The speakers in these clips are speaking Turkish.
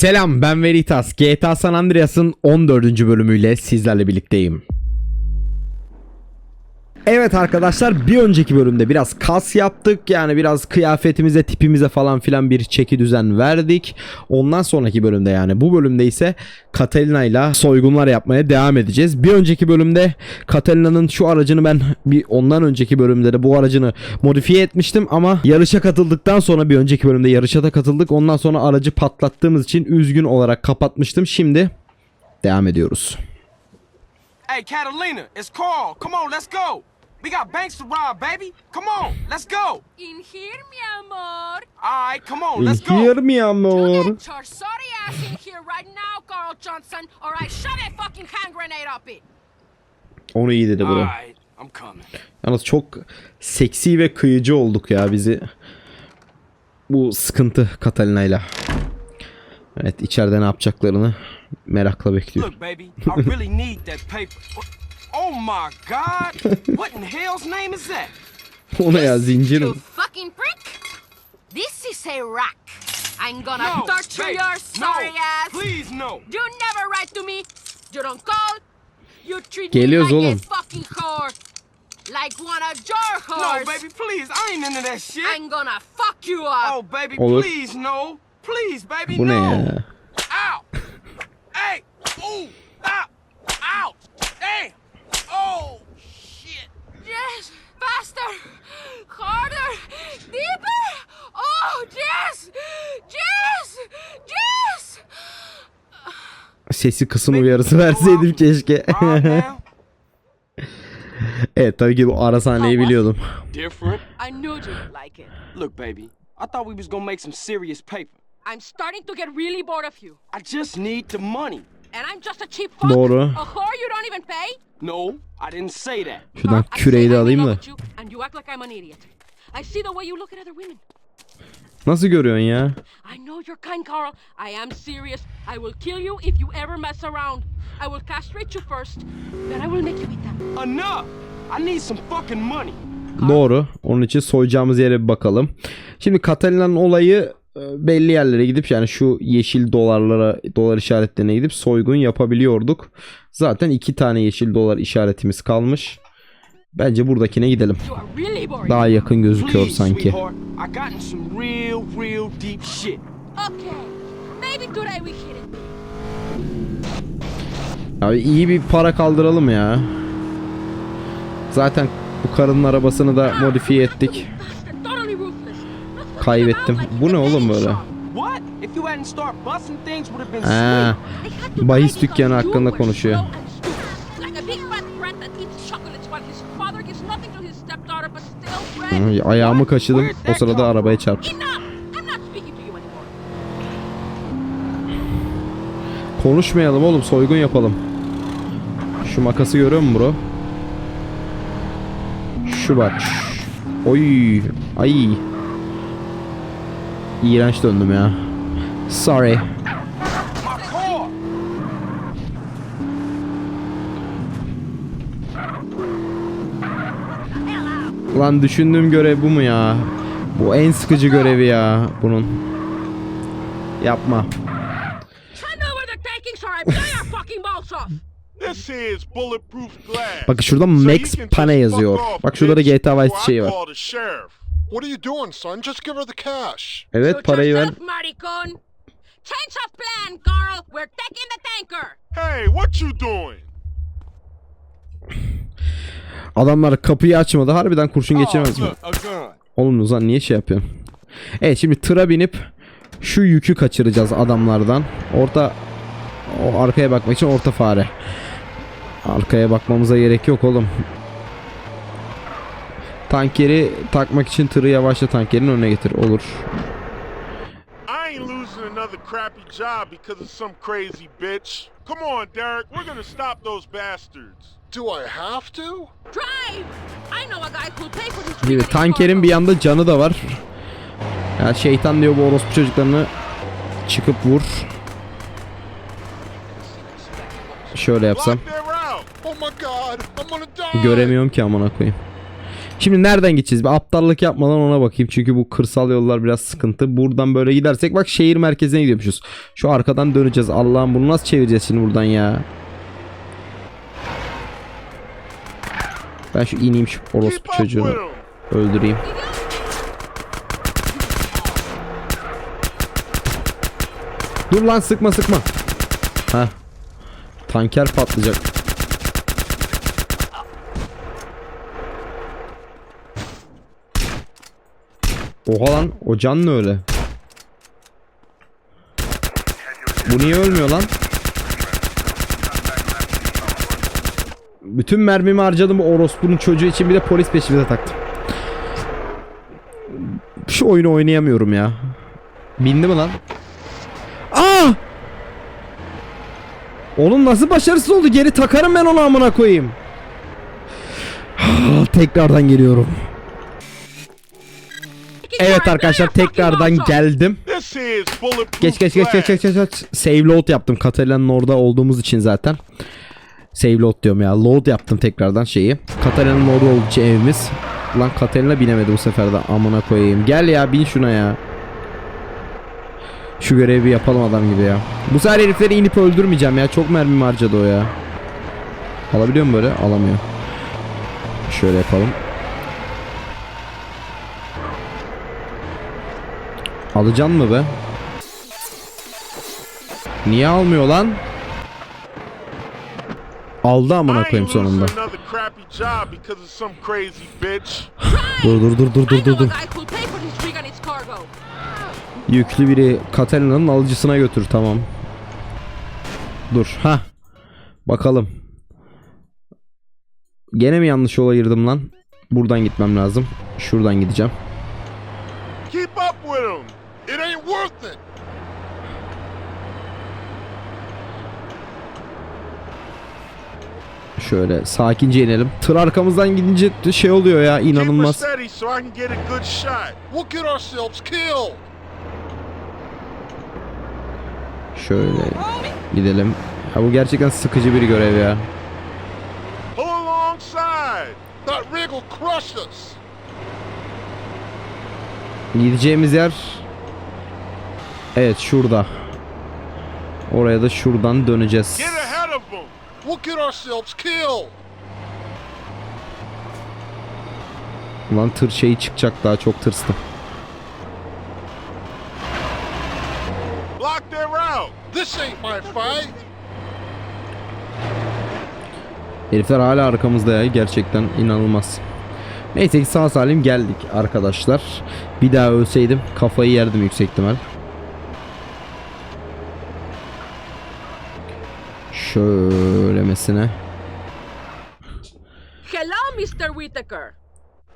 Selam ben Veritas. GTA San Andreas'ın 14. bölümüyle sizlerle birlikteyim. Evet arkadaşlar bir önceki bölümde biraz kas yaptık. Yani biraz kıyafetimize tipimize falan filan bir çeki düzen verdik. Ondan sonraki bölümde yani bu bölümde ise Catalina ile soygunlar yapmaya devam edeceğiz. Bir önceki bölümde Catalina'nın şu aracını ben bir ondan önceki bölümde de bu aracını modifiye etmiştim ama yarışa katıldıktan sonra bir önceki bölümde yarışa da katıldık. Ondan sonra aracı patlattığımız için üzgün olarak kapatmıştım. Şimdi devam ediyoruz. Hey, Catalina, it's Carl. Come on, let's go. We got banks to rob, baby. Come on, let's go. In here, mi amor. All right, come on, let's go. Me You amor. get your sorry ass in here right now, Carl Johnson, or I shove a fucking hand grenade up it. Onu iyi dedi bro. right, I'm coming. Yalnız çok seksi ve kıyıcı olduk ya bizi. Bu sıkıntı Catalina'yla. Evet içeride ne yapacaklarını merakla bekliyorum. Look, baby, I really need that paper. Oh my God! What in hell's name is that? O ne ya zincir mi? You fucking prick. This is a rack. I'm gonna No, torture babe, your sorry no, ass. please no. You never write to me. You don't call. You treat Geliyoruz me like oğlum. a fucking whore. Like one of your No, whores. baby, please, I ain't into that shit. I'm gonna fuck you up. Oh, baby, Olur. please no. Please, baby, Bu ne no. ya? Hey! Ooh! Ow! Damn! Oh! Shit! Yes, faster, harder, deeper. Oh, yes, yes, yes. Sesi kısım uyarısı verseydim keşke. Evet tabii ki bu ara sahneyi biliyordum. Different. I knew you would like it. Look, baby, I thought we was gonna make some serious paper. I'm starting to get really bored of you. I just need the money. And I'm just a cheap fuck. Doğru. A whore you don't even pay. No, I didn't say that. Şuradan I küreği say de alayım da. And you act like I'm an idiot. I see the way you look at other women. Nasıl görüyorsun ya? I know you're kind, Carl. I am serious. I will kill you if you ever mess around. I will castrate you first, then I will make you eat them. Enough! I need some fucking money. Doğru. Onun için soyacağımız yere bir bakalım. Şimdi Catalina'nın olayı belli yerlere gidip yani şu yeşil dolarlara dolar işaretlerine gidip soygun yapabiliyorduk. Zaten iki tane yeşil dolar işaretimiz kalmış. Bence buradakine gidelim. Daha yakın gözüküyor sanki. Abi iyi bir para kaldıralım ya. Zaten bu karının arabasını da modifiye ettik. Bastard, totally ruthless. Let's fuck Kaybettim. Bu ne oğlum böyle? to bahis dükkanı hakkında konuşuyor. Hı, Ayağımı kaşıdım. O sırada arabaya çarptım. Konuşmayalım oğlum soygun yapalım. Şu makası görüyor musun bro? Şu bak. Oy. Ay. İğrenç döndüm ya. Sorry. Lan düşündüğüm görev bu mu ya? Bu en sıkıcı görevi ya bunun. Yapma. Bakın şurada Max Pane yazıyor. Bak şurada da GTA Vice şeyi var. What are you doing, son? Just give her the cash. Evet Suit parayı ver. yourself, maricon! Change of plan, Carl! We're taking the tanker! Hey, what you doing? Adamlar kapıyı açmadı. Harbiden kurşun geçiremez mi? Oh, a gun. Oğlum Ozan niye şey yapıyorsun? Evet şimdi tıra binip şu yükü kaçıracağız adamlardan. Orta o arkaya bakmak için orta fare. Arkaya bakmamıza gerek yok oğlum. Tankeri takmak için tırı yavaşla tankerin önüne getir. Olur. I ain't losing another crappy job because of some crazy bitch. Come on, Derek. We're gonna stop those bastards. Do I have to? Drive! I know a guy who'll pay for this riveting tankerin bir yanda canı da var. Ya şeytan diyor bu orospu çocuklarını çıkıp vur. Şöyle yapsam. Oh. Göremiyorum ki amına koyayım. Şimdi nereden gideceğiz? Bir aptallık yapmadan ona bakayım. Çünkü bu kırsal yollar biraz sıkıntı. Buradan böyle gidersek bak şehir merkezine gidiyormuşuz. Şu arkadan döneceğiz. Allah'ım bunu nasıl çevireceğiz şimdi buradan ya? Ben şu ineyim şu orospu çocuğunu öldüreyim. Dur lan sıkma sıkma. Ha. Tanker patlayacak. Oha lan o can ne öyle? Bu niye ölmüyor lan? Bütün mermimi harcadım orospunun çocuğu için bir de polis peşimize taktım. Şu oyunu oynayamıyorum ya. Bindi mi lan? Aa! Onun nasıl başarısız oldu? Geri takarım ben onu amına koyayım. Tekrardan geliyorum. Evet arkadaşlar tekrardan geldim. Geç geç geç geç geç geç. geç. Save load yaptım. Katalina'nın orada olduğumuz için zaten. Save load diyorum ya. Load yaptım tekrardan şeyi. Katalina'nın orada olduğu için evimiz. Lan Katalina binemedi bu sefer de. Amına koyayım. Gel ya bin şuna ya. Şu görevi yapalım adam gibi ya. Bu sefer herifleri inip öldürmeyeceğim ya. Çok mermim harcadı o ya. Alabiliyor mu böyle? Alamıyor. Şöyle yapalım. Alacaksın mı be? Niye almıyor lan? Aldı amına koyayım sonunda. Dur dur dur dur dur dur dur. Yüklü biri Katalina'nın alıcısına götür tamam. Dur ha. Bakalım. Gene mi yanlış yola girdim lan? Buradan gitmem lazım. Şuradan gideceğim. Keep up with 'em. It ain't worth it. Şöyle sakince inelim. Tır arkamızdan gidince şey oluyor ya inanılmaz. Şöyle gidelim. Ha bu gerçekten sıkıcı bir görev ya. Gideceğimiz yer Evet şurada. Oraya da şuradan döneceğiz. Get ahead of them. We'll get ourselves killed. Ulan tır şeyi çıkacak daha çok tırstım. Block their route. This ain't my fight. Herifler hala arkamızda ya gerçekten inanılmaz. Neyse ki sağ salim geldik arkadaşlar. Bir daha ölseydim kafayı yerdim yüksek ihtimal. Şöylemesine. Hello, Mr. Whitaker.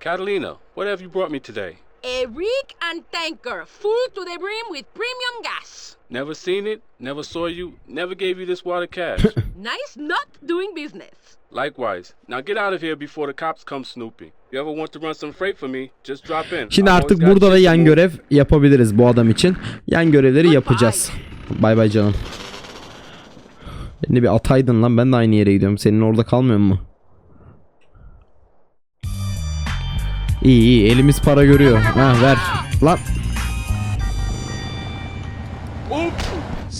Catalina, what have you brought me today? A rig and tanker full to the brim with premium gas. Never seen it, never saw you, never gave you this water cash. Nice not doing business. Likewise. Now get out of here before the cops come snooping. You ever want to run some freight for me, just drop in. Şimdi artık burada da yan görev yapabiliriz bu adam için. Yan görevleri yapacağız. Bay bay canım. Beni bir ataydın lan ben de aynı yere gidiyorum. Senin orada kalmıyor mu? İyi iyi elimiz para görüyor. Ha ver. Lan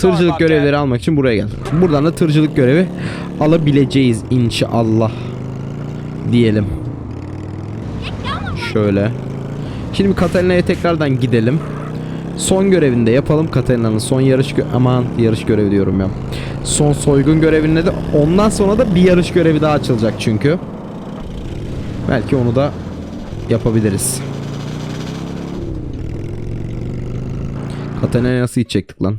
tırcılık görevleri almak için buraya geldim. Buradan da tırcılık görevi alabileceğiz inşallah. Diyelim. Şöyle. Şimdi Katalina'ya tekrardan gidelim. Son görevini de yapalım Katalina'nın son yarış aman yarış görevi diyorum ya. Son soygun görevinde de ondan sonra da bir yarış görevi daha açılacak çünkü. Belki onu da yapabiliriz. Katalina'ya nasıl gidecektik lan?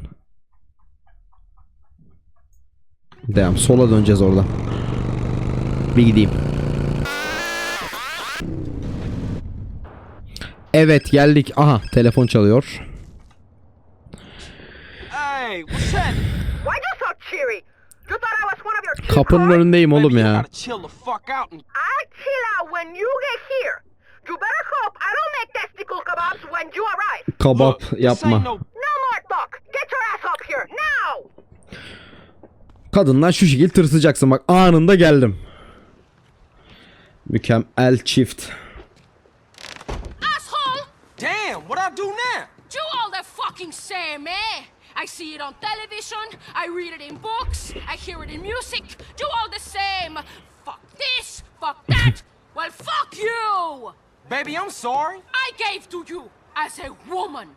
Devam. Sola döneceğiz oradan. Bir gideyim. Evet geldik. Aha telefon çalıyor. Hey, what's up? Why you so cheery? You thought I was one of your cheap Kapının önündeyim oğlum Baby, you ya. gotta chill the fuck out and I'll chill out when you get here. You better hope I don't make testicle kebabs when you arrive. Kabap yapma. no No more talk. Get your ass up here now. Kadından şu şekil tırsacaksın bak anında geldim. Mükemmel çift. Asshole! damn. What I do now? Do all the fucking same, eh? I see it on television, I read it in books, I hear it in music. do all the same. Fuck this, fuck that. well, fuck you! Baby, I'm sorry. I gave to you as a woman.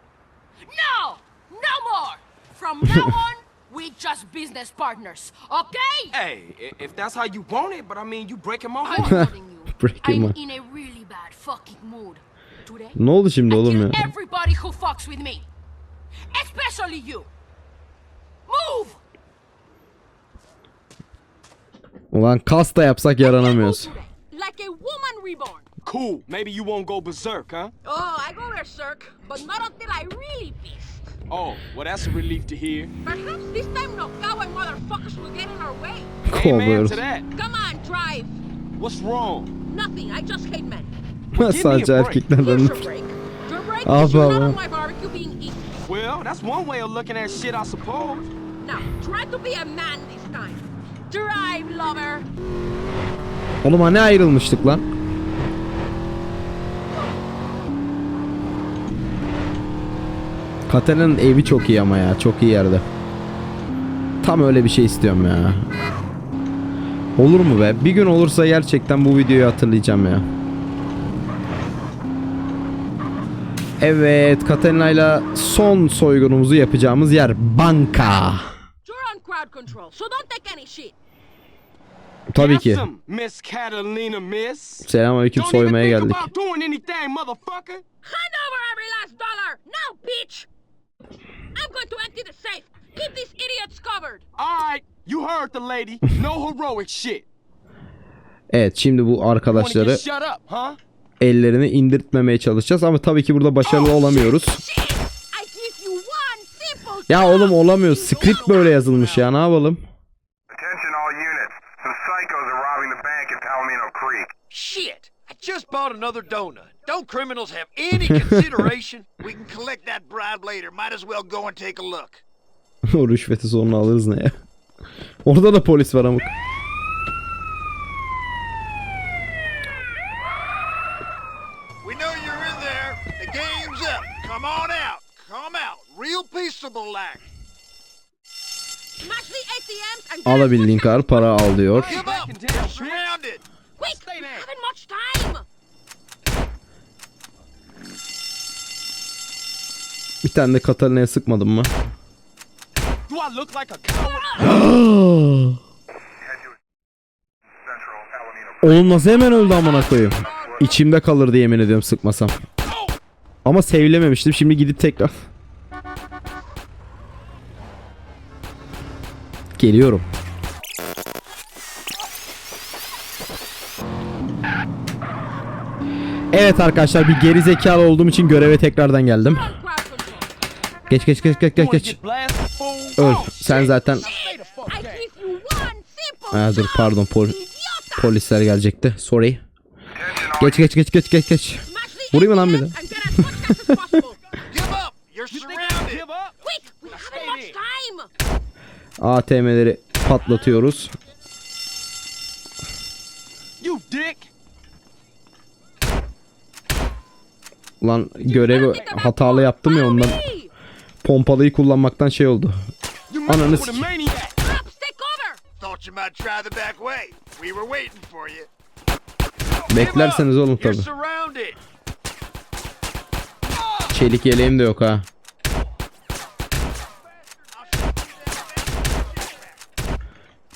No! No more! From now on, we just business partners, okay? Hey, if that's how you want it, but I mean, you breaking my I'm heart. warning you. Breaking I'm in a really bad fucking mood. Today, Ne oldu şimdi I oğlum ya? everybody who fucks with me. Especially you. Move! Ulan kas da yapsak yaranamıyoruz. Today, Like a woman reborn. Cool. Maybe you won't go berserk, huh? Oh, I go berserk, but not until I really pissed. Oh, well, that's a relief to hear. Perhaps this time no coward motherfuckers will get in our way. Amen Kovuyoruz. to that. Come on, drive. What's wrong? Nothing, I just hate men. Sadece erkeklerden Here's your break. Your break is you're not baba. on my barbecue being eaten. Well, that's one way of looking at shit, I suppose. Now, try to be a man this time. Drive, lover. Oğlum hani ayrılmıştık lan? Katalina'nın evi çok iyi ama ya. Çok iyi yerde. Tam öyle bir şey istiyorum ya. Olur mu be? Bir gün olursa gerçekten bu videoyu hatırlayacağım ya. Evet, Katalina'yla son soygunumuzu yapacağımız yer banka. Tabii ki. Miss Catalina, miss. Selamünaleyküm soymaya geldik. about doing anything, motherfucker. Hand over every last dollar, now, bitch! I'm going to empty the safe. Keep these idiots covered. All right, you heard the lady. No heroic shit. Evet, şimdi bu arkadaşları ellerini indirtmemeye çalışacağız ama tabii ki burada başarılı olamıyoruz. One simple Ya oğlum olamıyoruz. Script böyle yazılmış ya ne yapalım? Shit! I just bought another donut. Don't criminals have any consideration? We can collect that bribe later. Might as well go and take a look. o rüşveti sonra alırız ne ya? Orada da polis var ama. We know you're in there. The game's up. Come on out. Come out. Real peaceable as Alabildiğin kadar para al diyor. Bir tane de Katalina'ya sıkmadın mı? Do I look like a coward? Head to Central Palomino Oğlum nasıl hemen öldü amına koyayım. İçimde kalırdı yemin ediyorum sıkmasam. Ama sevlememiştim şimdi gidip tekrar. Geliyorum. Evet arkadaşlar bir geri zekalı olduğum için göreve tekrardan geldim. Geç geç geç geç geç geç. Öl. Sen zaten Ha, dur pardon pol polisler gelecekti. Sorry. Geç geç geç geç geç geç. Vurayım mı lan bir de? ATM'leri patlatıyoruz. You dick. Ulan görevi hatalı yaptım ya ondan. Pompalıyı kullanmaktan şey oldu. Ananı. Beklerseniz oğlum tabi. Çelik yeleğim de yok ha.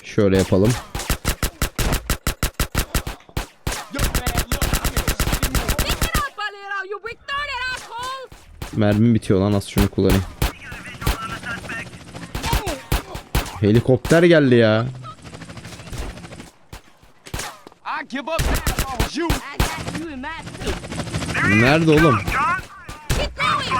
Şöyle yapalım. Your bad luck. I'm gonna Pick it up a little, you retarded asshole! Mermim bitiyor lan az şunu kullanayım. Helikopter geldi ya. I give up now if I was you. I got you in my seat. Nerede oğlum? Keep going!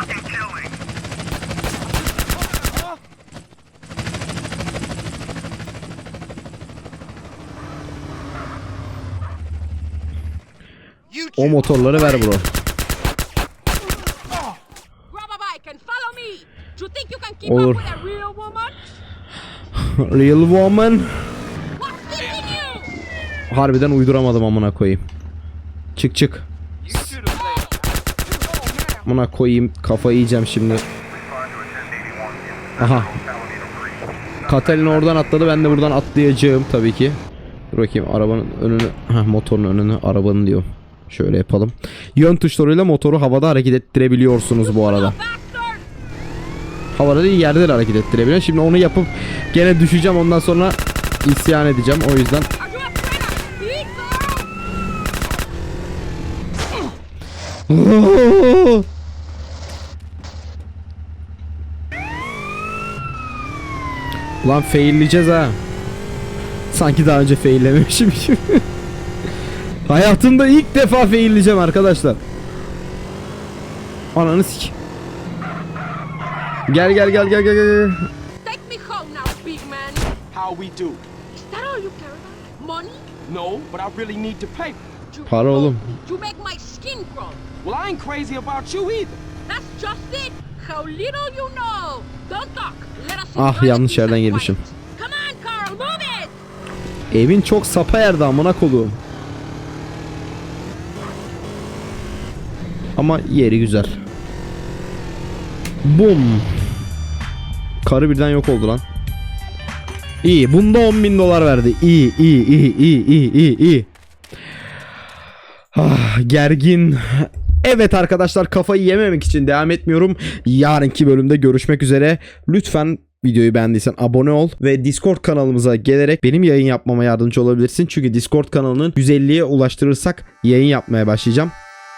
You O motorları ver bro. Olur. real woman? Harbiden uyduramadım amına koyayım. Çık çık. Amına koyayım kafayı yiyeceğim şimdi. Respond to a 1081 Aha. Katalin oradan atladı. Ben de buradan atlayacağım tabii ki. Dur bakayım arabanın önünü, heh, motorun önünü, arabanın diyor. Şöyle yapalım. Yön tuşlarıyla motoru havada hareket ettirebiliyorsunuz bu arada. Havada değil yerde de hareket ettirebiliyor. Şimdi onu yapıp gene düşeceğim ondan sonra isyan edeceğim. O yüzden! Ulan failleyeceğiz ha. Sanki daha önce faillememişim gibi. Hayatımda ilk defa failleyeceğim arkadaşlar. Ananı sik. Gel gel gel gel gel gel. Take me home now, big man. How we do? Is that all you care about? Money? No, but I really need paper. You Para oğlum. You make my skin crawl. Well, I ain't crazy about you either. That's just it. How little you know. Don't talk. Let us Ah, yanlış yerden girmişim. quiet. Come on, Carl, move it. Evin çok sapa yerde amına koduğum. Ama yeri güzel. Bum. Karı birden yok oldu lan. İyi. Bunda 10 bin dolar verdi. İyi, iyi, iyi, iyi, iyi, iyi, iyi. Ah, gergin. Evet arkadaşlar kafayı yememek için devam etmiyorum. Yarınki bölümde görüşmek üzere. Lütfen videoyu beğendiysen abone ol ve Discord kanalımıza gelerek benim yayın yapmama yardımcı olabilirsin. Çünkü Discord kanalının 150'ye ulaştırırsak yayın yapmaya başlayacağım.